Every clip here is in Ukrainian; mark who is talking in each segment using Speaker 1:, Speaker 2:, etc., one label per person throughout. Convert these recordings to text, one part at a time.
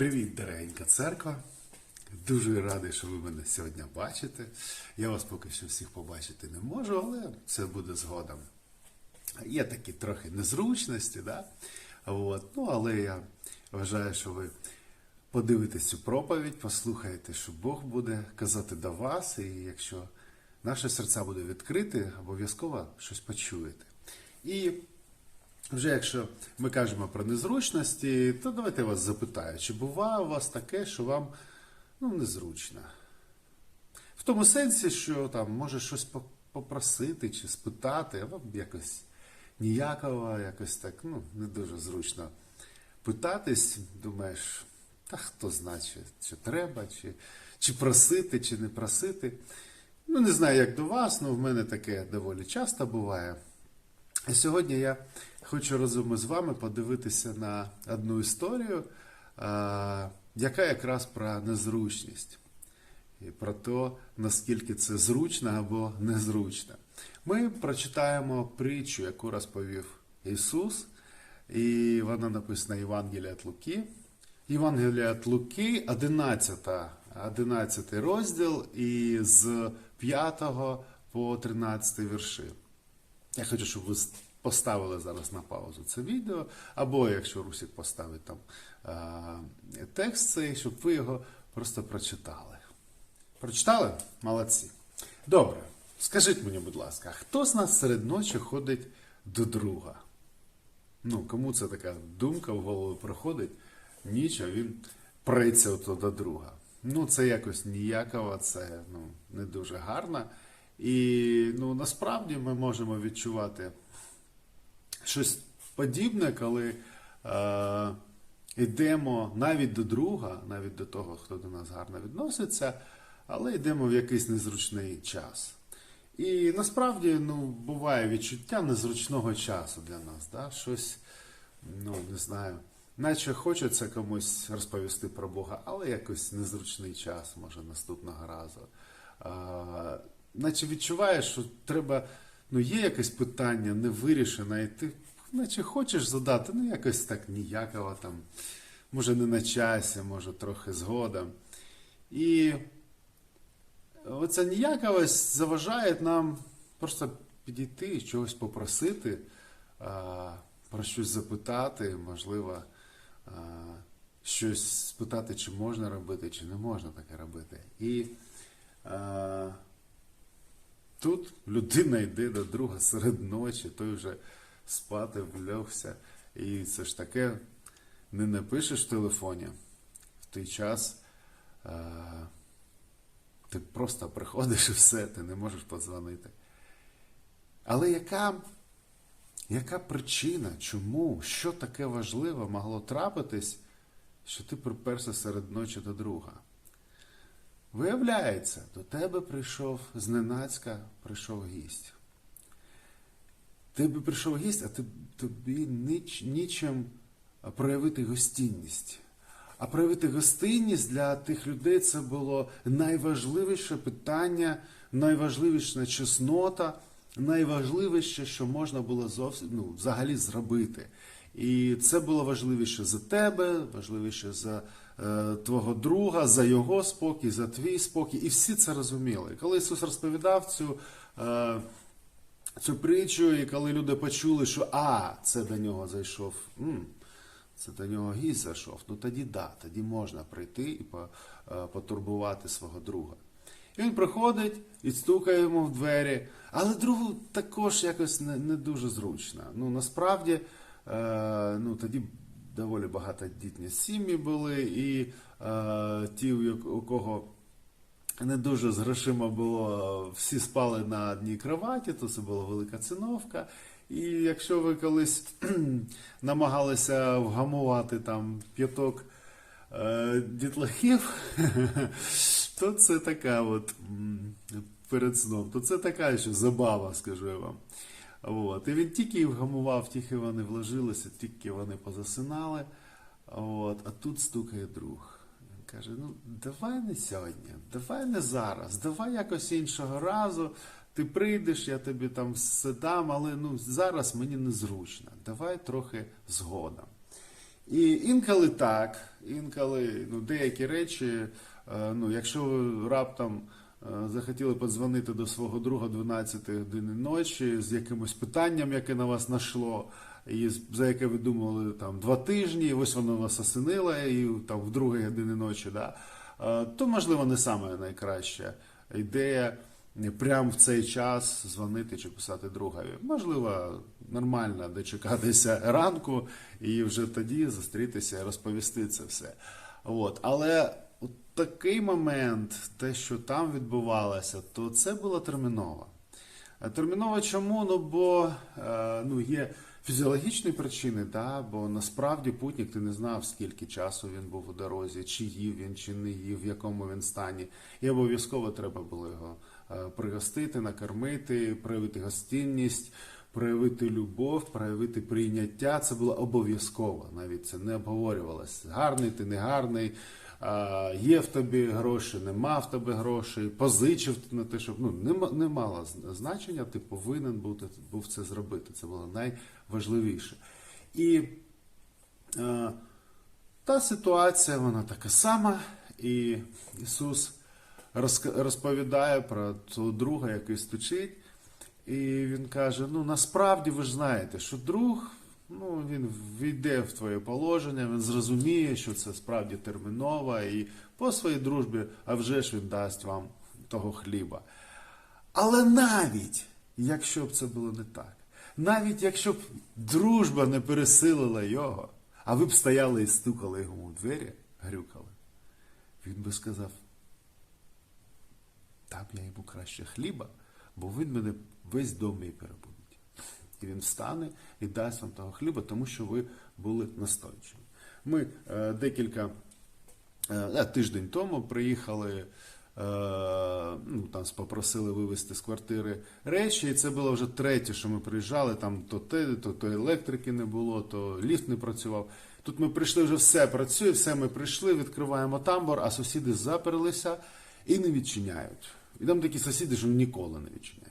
Speaker 1: Привіт, дорогенька церква. Дуже радий, що ви мене сьогодні бачите. Я вас поки що всіх побачити не можу, але це буде згодом. Є такі трохи незручності, да? От. ну, але я вважаю, що ви подивитесь цю проповідь, послухаєте, що Бог буде казати до вас, і якщо наше серця буде відкрите, обов'язково щось почуєте. І вже якщо ми кажемо про незручності, то давайте я вас запитаю, чи буває у вас таке, що вам ну, незручно? В тому сенсі, що там може щось попросити чи спитати, вам якось ніяково, якось так ну, не дуже зручно питатись, думаєш, та хто знає, чи, чи треба, чи, чи просити, чи не просити. Ну, не знаю, як до вас, але в мене таке доволі часто буває. Сьогодні я хочу разом із вами подивитися на одну історію, яка якраз про незручність і про те, наскільки це зручно або незручно. Ми прочитаємо притчу, яку розповів Ісус, і вона написана Євангелія від Луки. Євангелія від Луки, 11, 11 розділ, і з 5 по 13 вірші. Я хочу, щоб ви поставили зараз на паузу це відео, або якщо Русік поставить там е, текст цей, щоб ви його просто прочитали. Прочитали? Молодці. Добре. Скажіть мені, будь ласка, хто з нас серед ночі ходить до друга? Ну, кому це така думка в голову приходить, ніч, а він преться ото до друга. Ну, це якось ніяково, це ну, не дуже гарно. І ну, насправді ми можемо відчувати щось подібне, коли е, йдемо навіть до друга, навіть до того, хто до нас гарно відноситься, але йдемо в якийсь незручний час. І насправді ну, буває відчуття незручного часу для нас. Да? Щось, ну не знаю, наче хочеться комусь розповісти про Бога, але якось незручний час, може, наступного разу. Наче відчуваєш, що треба, ну є якесь питання невирішене, і ти наче хочеш задати, ну якось так ніяково там, може не на часі, може трохи згодом. І оця ніяковість заважає нам просто підійти і чогось попросити, про щось запитати, можливо, щось спитати, чи можна робити, чи не можна таке робити. І а, тут людина йде до друга серед ночі, той вже спати влягся. І це ж таке не напишеш в телефоні в той час. А, ти просто приходиш і все, ти не можеш подзвонити. Але яка, яка причина, чому, що таке важливе могло трапитись, що ти приперся серед ночі до друга? Виявляється, до тебе прийшов зненацька прийшов гість. Тебе прийшов гість, а ти, тобі ніч, нічим проявити гостинність. А проявити гостинність для тих людей це було найважливіше питання, найважливіша чеснота, найважливіше, що можна було зовсім ну, взагалі зробити. І це було важливіше за тебе, важливіше за твого друга, за його спокій, за твій спокій. І всі це розуміли. Коли Ісус розповідав цю. Е, Цю притчу, і коли люди почули, що а, це до нього зайшов, це до нього гість зайшов, ну тоді да, тоді можна прийти і е, потурбувати свого друга. І він приходить і стукає йому в двері, але другу також якось не, не дуже зручно. Ну насправді е, ну, тоді доволі багатодітні сім'ї були, і е, ті, у кого не дуже з грошима було, всі спали на одній кроваті, то це була велика циновка. І якщо ви колись намагалися вгамувати там п'яток е, дітлахів, то це така от перед сном, то це така ще забава, скажу я вам. От. І він тільки вгамував, тільки вони вложилися, тільки вони позасинали. От. А тут стукає друг. Він каже: ну давай не сьогодні, давай не зараз, давай якось іншого разу. Ти прийдеш, я тобі там все дам, але ну зараз мені незручно. Давай трохи згодом. І інколи так, інколи ну, деякі речі, е, ну, якщо раптом захотіли подзвонити до свого друга 12 години ночі з якимось питанням, яке на вас нашло, і за яке ви думали там два тижні, і ось воно вас осенило, і там в другій години ночі, да, е, то можливо не саме найкраща ідея прямо в цей час дзвонити чи писати другові. Можливо, нормально дочекатися ранку і вже тоді зустрітися і розповісти це все. От. Але такий момент, те, що там відбувалося, то це було терміново. Е, Терміново чому? Ну бо е, ну, є фізіологічні причини, да? бо насправді путник ти не знав, скільки часу він був у дорозі, чи їв він, чи не їв, в якому він стані. І обов'язково треба було його е, пригостити, накормити, проявити гостинність, проявити любов, проявити прийняття. Це було обов'язково. Навіть це не обговорювалося. Гарний ти, не гарний. Є в тобі гроші, нема в тебе грошей, позичив на те, щоб ну не мало значення, ти повинен бути, був це зробити. Це було найважливіше. І е, та ситуація, вона така сама, і Ісус розповідає про того друга, який стучить, і він каже: ну насправді ви ж знаєте, що друг, ну він війде в твоє положення, він зрозуміє, що це справді терміново, і по своїй дружбі, а вже ж він дасть вам того хліба. Але навіть якщо б це було не так, навіть якщо б дружба не пересилила його, а ви б стояли і стукали йому у двері, грюкали, він би сказав, там я йому краще хліба, бо він мене весь дом мій перебудить. І він встане і дасть вам того хліба, тому що ви були настойчиві. Ми е, декілька е, тиждень тому приїхали, е, ну, там попросили вивезти з квартири речі, і це було вже третє, що ми приїжджали, там то те, то, то електрики не було, то ліфт не працював. Тут ми прийшли, вже все працює, все ми прийшли, відкриваємо тамбур, а сусіди заперлися і не відчиняють. І там такі сусіди, що ніколи не відчиняють.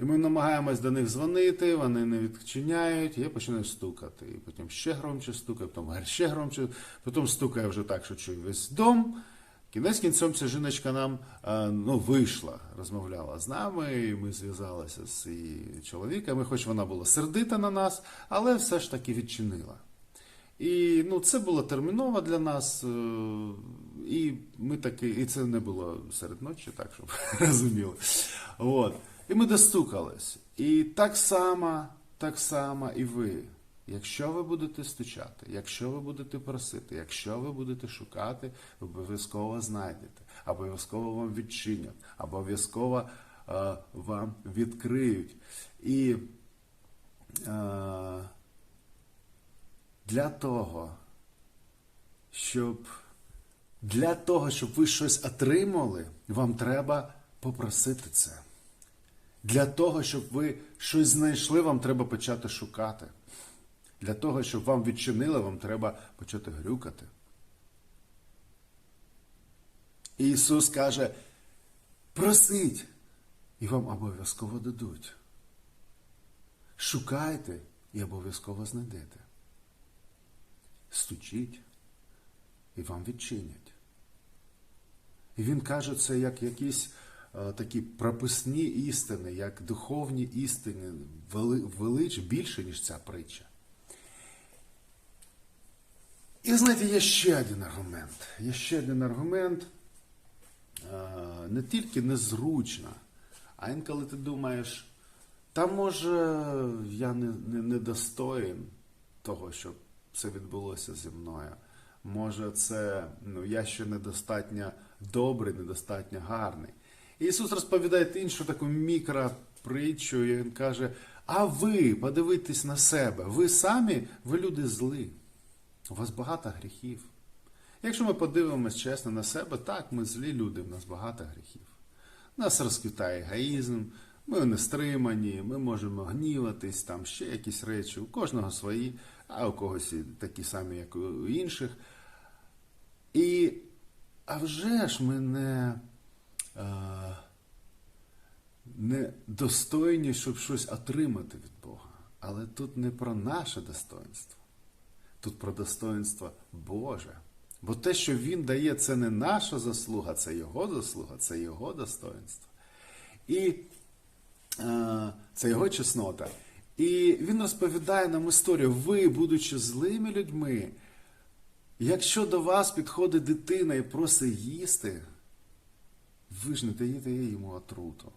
Speaker 1: І ми намагаємось до них дзвонити, вони не відчиняють, я починаю стукати. І потім ще громче стукає, потім ще громче, потім стукає вже так, що чую весь дом. Кінець кінцем ця жіночка нам е, ну, вийшла, розмовляла з нами, і ми зв'язалися з її чоловіками, хоч вона була сердита на нас, але все ж таки відчинила. І ну, це було терміново для нас. е, І ми таки, і це не було серед ночі, так щоб розуміли. От. І ми достукались. І так само, так само і ви. Якщо ви будете стучати, якщо ви будете просити, якщо ви будете шукати, ви обов'язково знайдете, обов'язково вам відчинять, обов'язково е, вам відкриють. І е, для того, щоб для того, щоб ви щось отримали, вам треба попросити це. Для того, щоб ви щось знайшли, вам треба почати шукати. Для того, щоб вам відчинили, вам треба почати грюкати. І Ісус каже: просіть, і вам обов'язково дадуть. Шукайте і обов'язково знайдете. Стучіть, і вам відчинять. І він каже це як якісь е, такі прописні істини, як духовні істини, велич більше, ніж ця притча. І знаєте, є ще один аргумент. Є ще один аргумент е, не тільки незручно, а інколи ти думаєш, та може я не, не, не достоїн того, щоб це відбулося зі мною. Може, це ну, я ще недостатньо добрий, недостатньо гарний. Ісус розповідає іншу таку мікропритчу, і Він каже: А ви подивитесь на себе, ви самі, ви люди зли. У вас багато гріхів. Якщо ми подивимось чесно на себе, так, ми злі люди, в нас багато гріхів. Нас розквітає егоїзм, ми не стримані, ми можемо гніватись, там ще якісь речі, у кожного свої, а у когось і такі самі, як у інших. І а вже ж ми не, е, не достойні, щоб щось отримати від Бога. Але тут не про наше достоинство. Тут про достоинство Боже. Бо те, що Він дає, це не наша заслуга, це Його заслуга, це Його достоинство. І е, це Його чеснота. І він розповідає нам історію. Ви, будучи злими людьми, якщо до вас підходить дитина і просить їсти, ви ж не даєте йому отруту.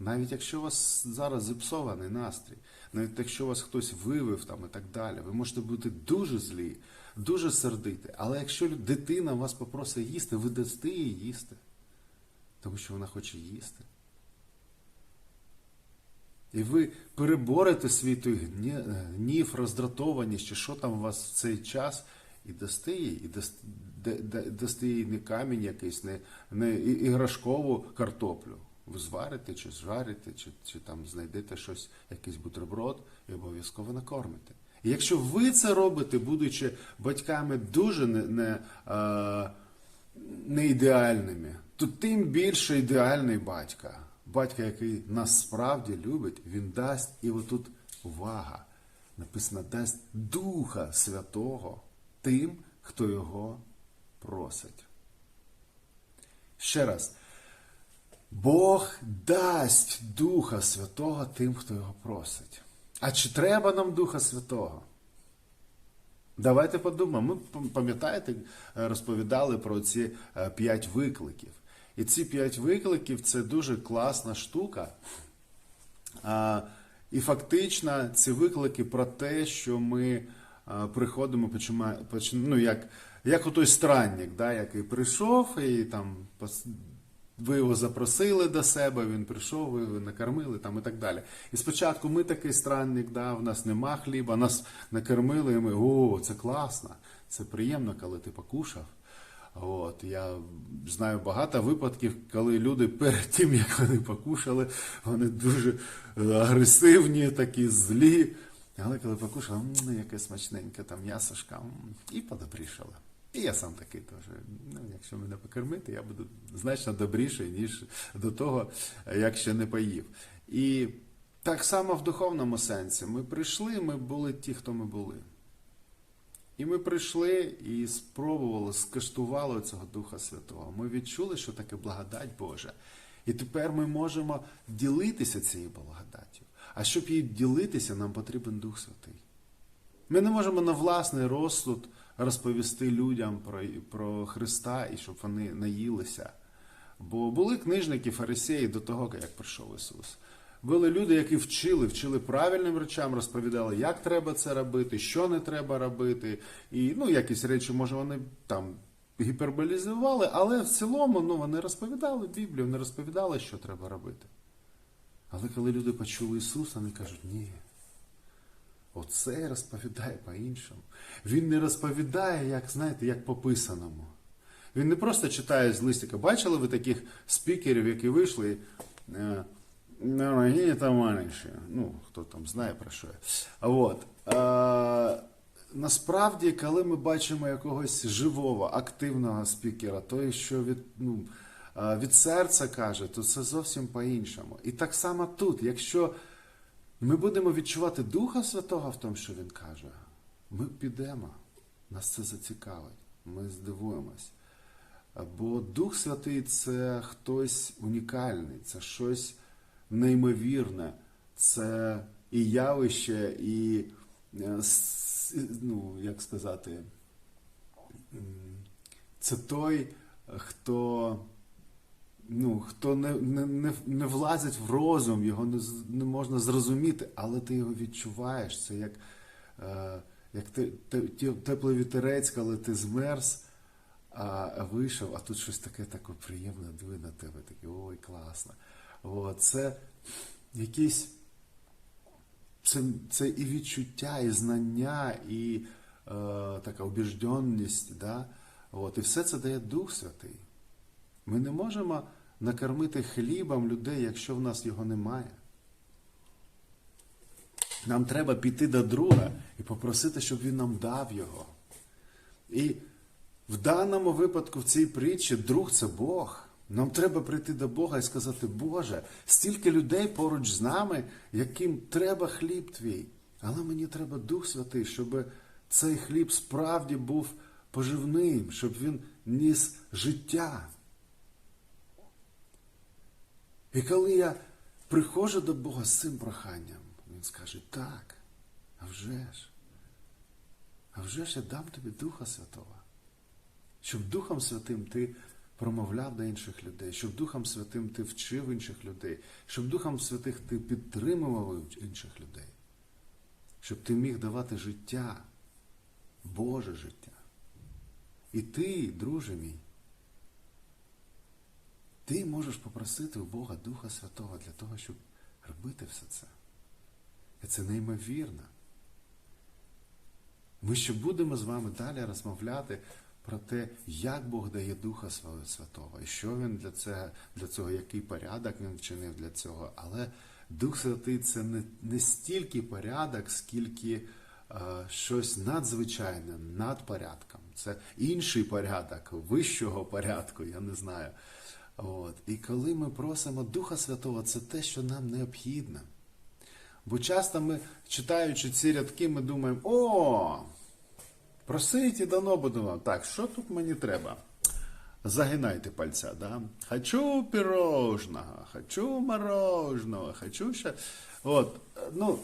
Speaker 1: Навіть якщо у вас зараз зіпсований настрій, навіть якщо вас хтось вивив там і так далі, ви можете бути дуже злі, дуже сердиті. Але якщо дитина вас попросить їсти, ви дасте їй їсти, тому що вона хоче їсти. І ви переборете свій той гнів, роздратованість, чи що там у вас в цей час, і дасте їй, і дасте, да- да- їй не камінь якийсь, не, не іграшкову картоплю. Ви зварите, чи зжарите, чи, чи там знайдете щось, якийсь бутерброд, і обов'язково накормите. І якщо ви це робите, будучи батьками дуже не, не, а, не ідеальними, то тим більше ідеальний батька. Батька, який нас справді любить, він дасть, і отут увага, написано, дасть Духа Святого тим, хто його просить. Ще раз. Бог дасть Духа Святого тим, хто його просить. А чи треба нам Духа Святого? Давайте подумаємо. Ми пам'ятаєте, розповідали про ці е, п'ять викликів. І ці п'ять викликів це дуже класна штука. І фактично ці виклики про те, що ми приходимо, починаємо, ну, як, як отой странник, да, який прийшов і там ви його запросили до себе, він прийшов, ви його накормили там і так далі. І спочатку ми такий странник, да, в нас нема хліба, нас накормили, і ми, о, це класно, це приємно, коли ти покушав. От, я знаю багато випадків, коли люди перед тим, як вони покушали, вони дуже е, агресивні, такі злі. Але коли покушали, «М, яке смачненьке там м'ясошка, і подобрішали. І я сам такий теж. Ну, якщо мене покормити, я буду значно добріший, ніж до того, як ще не поїв. І так само в духовному сенсі. Ми прийшли, ми були ті, хто ми були. І ми прийшли і спробували, скаштували цього Духа Святого. Ми відчули, що таке благодать Божа. І тепер ми можемо ділитися цією благодаттю. А щоб її ділитися, нам потрібен Дух Святий. Ми не можемо на власний розсуд розповісти людям про, про Христа і щоб вони наїлися. Бо були книжники, фарисеї до того, як прийшов Ісус. Були люди, які вчили, вчили правильним речам, розповідали, як треба це робити, що не треба робити. І ну, якісь речі, може, вони там гіперболізували, але в цілому ну, вони розповідали Біблію, не розповідали, що треба робити. Але коли люди почули Ісуса, вони кажуть, ні. Оце розповідає по-іншому. Він не розповідає, як, знаєте, як по писаному. Він не просто читає з листика. Бачили ви таких спікерів, які вийшли? е, Дорогі товариші, ну, хто там знає про що я. А От. Е, насправді, коли ми бачимо якогось живого, активного спікера, той, що від, ну, від серця каже, то це зовсім по-іншому. І так само тут, якщо ми будемо відчувати Духа Святого в тому, що Він каже, ми підемо, нас це зацікавить, ми здивуємось. Бо Дух Святий це хтось унікальний, це щось неймовірне, це і явище, і, е, ну, як сказати, це той, хто, ну, хто не, не, не, не влазить в розум, його не, не можна зрозуміти, але ти його відчуваєш. Це як, е, як те, те, те- теплий вітерець, коли ти змерз. А вийшов, а тут щось таке таке приємне, диви на тебе, таке, ой, класно. О, це якісь це, це і відчуття, і знання, і е, така убіжденність, да? От, і все це дає Дух Святий. Ми не можемо накормити хлібом людей, якщо в нас його немає. Нам треба піти до друга і попросити, щоб він нам дав його. І в даному випадку, в цій притчі, друг це Бог. Нам треба прийти до Бога і сказати, Боже, стільки людей поруч з нами, яким треба хліб твій. Але мені треба Дух Святий, щоб цей хліб справді був поживним, щоб він ніс життя. І коли я приходжу до Бога з цим проханням, Він скаже, так, а вже ж, а вже ж я дам тобі Духа Святого, щоб Духом Святим ти промовляв до інших людей, щоб Духом Святим ти вчив інших людей, щоб Духом Святих ти підтримував інших людей, щоб ти міг давати життя, Боже життя. І ти, друже мій, ти можеш попросити у Бога Духа Святого для того, щоб робити все це. І це неймовірно. Ми ще будемо з вами далі розмовляти про те, як Бог дає Духа Свого Святого, і що він для цього, для цього, який порядок він вчинив для цього. Але Дух Святий це не, не стільки порядок, скільки е, щось надзвичайне, над порядком. Це інший порядок, вищого порядку, я не знаю. От. І коли ми просимо Духа Святого, це те, що нам необхідно. Бо часто ми, читаючи ці рядки, ми думаємо, о, просить і дано буду вам. Так, що тут мені треба? Загинайте пальця, да? Хочу пірожного, хочу мороженого, хочу ще. От, ну,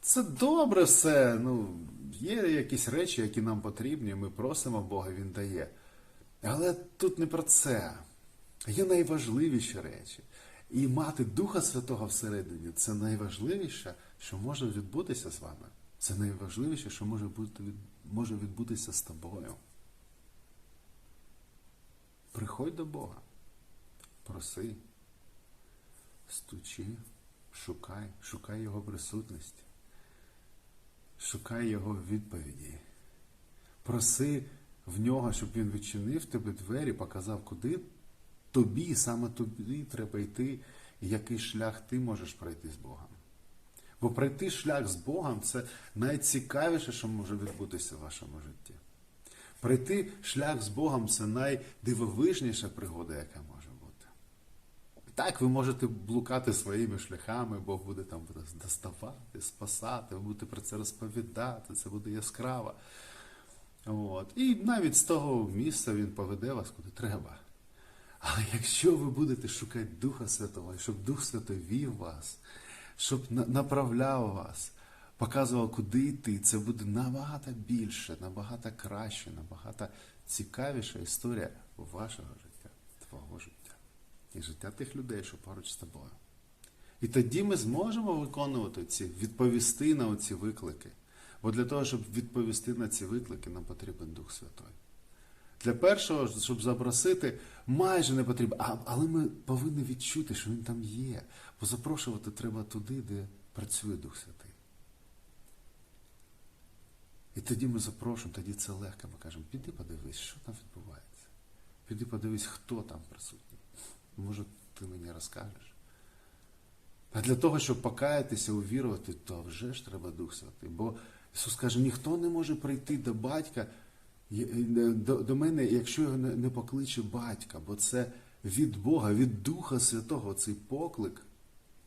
Speaker 1: це добре все. Ну, є якісь речі, які нам потрібні, ми просимо Бога, Він дає. Але тут не про це. Є найважливіші речі. І мати Духа Святого всередині це найважливіше, що може відбутися з вами. Це найважливіше, що може, бути, може відбутися з тобою. Приходь до Бога, проси, стучи, шукай, шукай Його присутності, шукай Його відповіді. Проси в нього, щоб він відчинив тобі двері, показав, куди тобі, саме тобі треба йти, який шлях ти можеш пройти з Богом. Бо пройти шлях з Богом це найцікавіше, що може відбутися в вашому житті. Пройти шлях з Богом це найдивовижніша пригода, яка може бути. Так, ви можете блукати своїми шляхами, Бог буде там доставати, спасати, ви будете про це розповідати, це буде яскраво. От. І навіть з того місця він поведе вас куди треба. Але якщо ви будете шукати Духа Святого, щоб Дух Святий вів вас, щоб направляв вас, показував, куди йти, це буде набагато більше, набагато краще, набагато цікавіша історія вашого життя, твого життя і життя тих людей, що поруч з тобою. І тоді ми зможемо виконувати ці, відповісти на ці виклики. Бо для того, щоб відповісти на ці виклики, нам потрібен Дух Святой. Для першого, щоб запросити, майже не потрібно. А, але ми повинні відчути, що він там є. Бо запрошувати треба туди, де працює Дух Святий. І тоді ми запрошуємо, тоді це легко. Ми кажемо, піди подивись, що там відбувається. Піди подивись, хто там присутній. Може, ти мені розкажеш. А для того, щоб покаятися, увірувати, то вже ж треба Дух Святий. Бо Ісус каже, ніхто не може прийти до батька до, до мене, якщо його не, покличе батька, бо це від Бога, від Духа Святого цей поклик,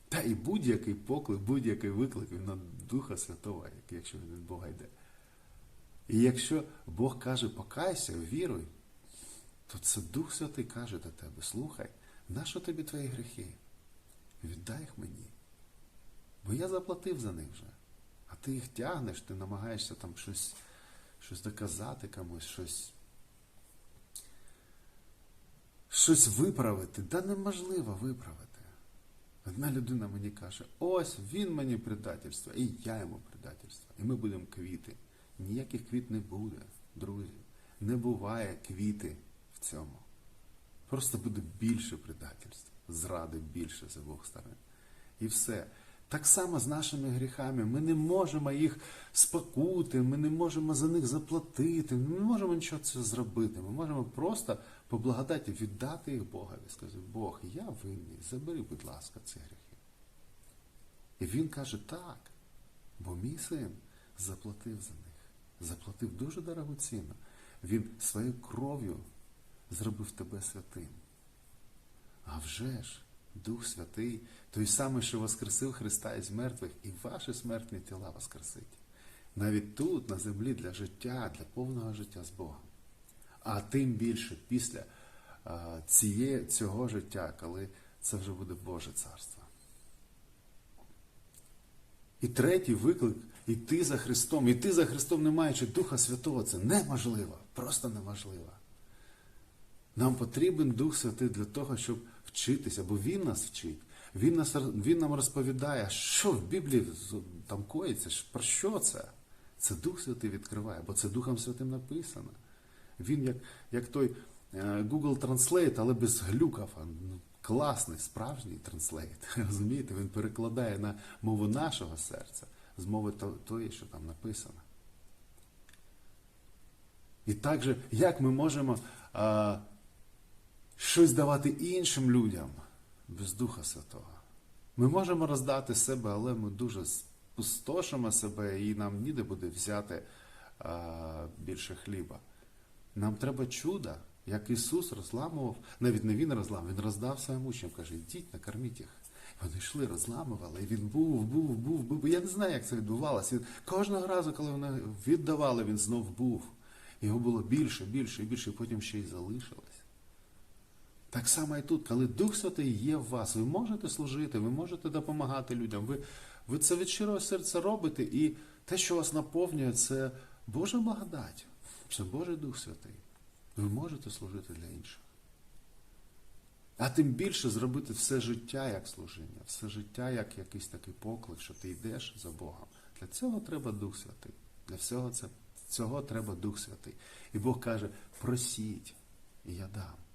Speaker 1: та і будь-який поклик, будь-який виклик він на Духа Святого, якщо він від Бога йде. І якщо Бог каже, покайся, віруй, то це Дух Святий каже до тебе, слухай, нащо тобі твої гріхи? Віддай їх мені. Бо я заплатив за них вже. А ти їх тягнеш, ти намагаєшся там щось щось доказати комусь, щось щось виправити. Да неможливо виправити. Одна людина мені каже, ось він мені предательство, і я йому предательство. І ми будемо квіти. Ніяких квіт не буде, друзі. Не буває квіти в цьому. Просто буде більше предательства, зради більше з обох сторон. І все. Так само з нашими гріхами. Ми не можемо їх спокути, ми не можемо за них заплатити, ми не можемо нічого це зробити. Ми можемо просто по благодаті віддати їх Богові. Сказати, Бог, я винний, забери, будь ласка, ці гріхи. І він каже, так, бо мій син заплатив за них. Заплатив дуже дорогу ціну. Він своєю кров'ю зробив тебе святим. А вже ж. Дух Святий, той самий, що воскресив Христа із мертвих, і ваші смертні тіла воскресить. навіть тут, на землі, для життя, для повного життя з Богом. А тим більше після ціє, цього життя, коли це вже буде Боже царство. І третій виклик іти за Христом. Іти за Христом, не маючи Духа Святого, це неможливо, просто неможливо. Нам потрібен Дух Святий для того, щоб вчитися, бо Він нас вчить. Він, нас, він нам розповідає, що в Біблії там коїться, про що це? Це Дух Святий відкриває, бо це Духом Святим написано. Він як, як той е, Google Translate, але без глюків. Ну, класний, справжній транслейт. Розумієте, він перекладає на мову нашого серця з мови тої, що там написано. І так же, як ми можемо щось давати іншим людям без Духа Святого? Ми можемо роздати себе, але ми дуже спустошимо себе, і нам ніде буде взяти а, більше хліба. Нам треба чуда, як Ісус розламував, навіть не Він розламував, Він роздав своїм учням, каже, йдіть, накорміть їх. Вони йшли, розламували, і він був, був, був, був. Я не знаю, як це відбувалося. Він, кожного разу, коли вони віддавали, він знов був. Його було більше, більше і більше, і потім ще й залишилось. Так само і тут, коли Дух Святий є в вас, ви можете служити, ви можете допомагати людям, ви, ви це від щирого серця робите, і те, що вас наповнює, це Божа благодать, це Божий Дух Святий. Ви можете служити для інших. А тим більше зробити все життя як служіння, все життя як якийсь такий поклик, що ти йдеш за Богом. Для цього треба Дух Святий. Для всього це, цього треба Дух Святий. І Бог каже: просіть, і я дам.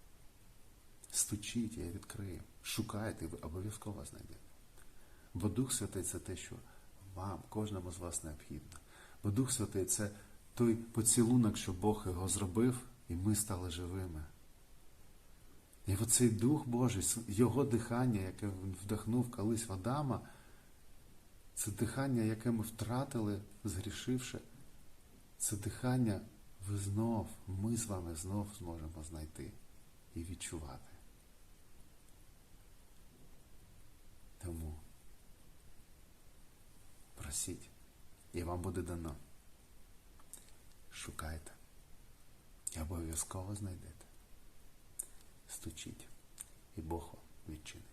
Speaker 1: Стучіть, я відкрию. Шукайте, ви обов'язково знайдете. Бо Дух Святий це те, що вам, кожному з вас необхідно. Бо Дух Святий це той поцілунок, що Бог його зробив, і ми стали живими. І оцей Дух Божий, Його дихання, яке він вдихнув колись в Адама, це дихання, яке ми втратили, згрішивши, це дихання ви знов, ми з вами знов зможемо знайти і відчувати. Тому просіть, і вам буде дано. Шукайте і обов'язково знайдете стучіть, і Бог вам відчинить.